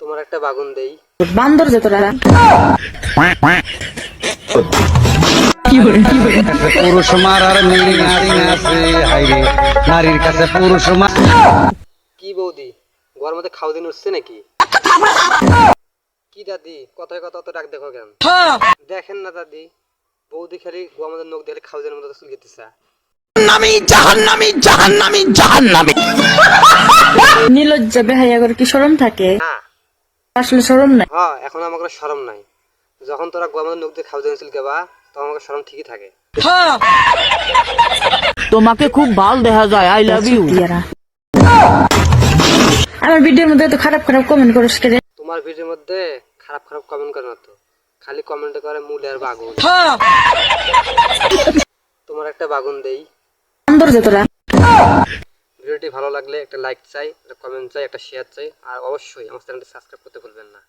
তোমার একটা বাগুন দেই। বান্দর যে তোরা। পুরুষ মারার মিলিং আছে হাইরে নারীর কাছে পুরুষ মার কি বৌদি? ঘর মধ্যে খাওয়া দিন উঠছে নাকি? কি দাদি? কথায় কথা অত ডাক দেখো কেন? দেখেন না দাদি। বৌদি খালি গোয়া আমাদের নখ দেখলে খাওয়া দিনের মতো চুল গেতেছে নির্লজ্জা বেহাইয়া করে কি সরম থাকে? আসলে সরম নাই? হ্যাঁ এখন আমাকে সরম নাই। যখন তোরা নখ দিয়ে খাওয়া দিন চুল গেবা তখন আমাকে সরম ঠিকই থাকে। তোমাকে খুব ভালো দেখা যায় আই লাভ ইউ আমার ভিডিওর মধ্যে তো খারাপ খারাপ কমেন্ট করিস কে তোমার ভিডিওর মধ্যে খারাপ খারাপ কমেন্ট করে না তো? খালি কমেন্ট করে মুলে আর বাগুন। তোমার একটা বাগুন দেই। বান্দর যে তোরা। ভালো লাগলে একটা লাইক চাই, একটা কমেন্ট চাই, একটা শেয়ার চাই, আর অবশ্যই আমার চ্যানেলটি সাবস্ক্রাইব করতে ভুলবেন না।